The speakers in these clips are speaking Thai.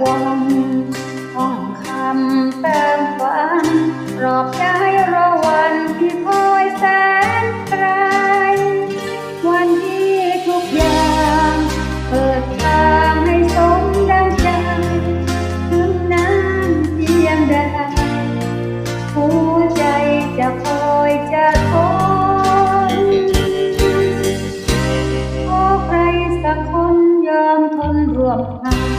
วงห้องคำเติมฝันรอบใจรอวันที่คอยแสนไกลวันที่ทุกอย่างเปิดทางให้สมดังใจถึงนั้ำเพียงใดหัวใจจะคอยจะคอยขอใครสักคนยอมทนร่วมทาง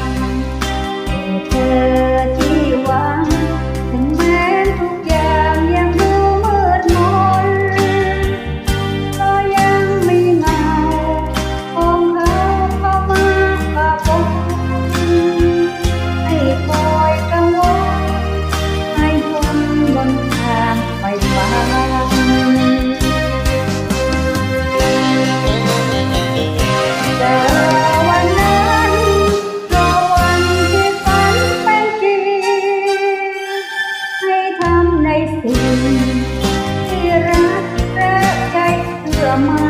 เ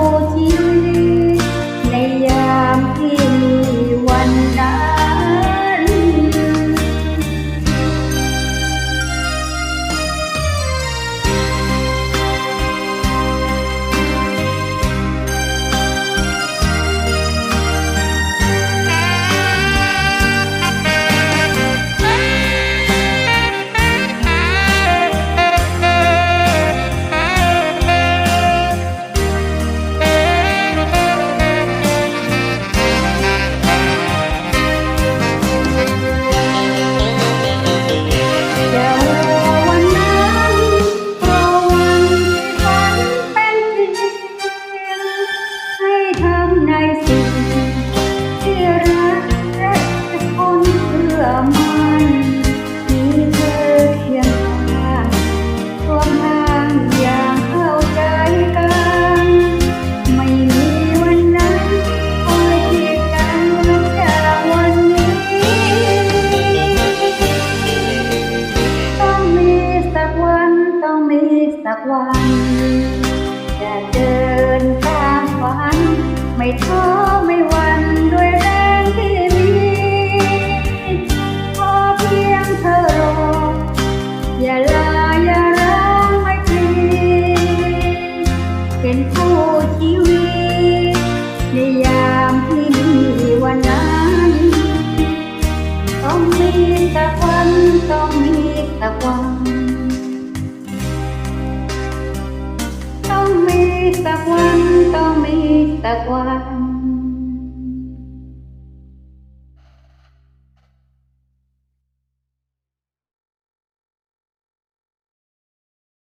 ผู้ชี ในสิ่งที่รักและจะคนเพื่อมันมีเธอเคียงข้างร่วมทางอย่างเข้าใจกัน ไม่มีวันนั้นคอยที่กันเหมือนอย่างวันนี้ ต้องมีสักวันต้องมีสักวันจะเดินตามฝัน ไม่ท้อไม่หวั่นด้วยแรงที่มีขอเพียงเธอรออย่าลาอย่าร้างไม่ปลีเป็นผู้ชีวิตในยามที่มีวันนั้นต้องมีสักวันต้องมีสักวันต้องมีสักวัน that's why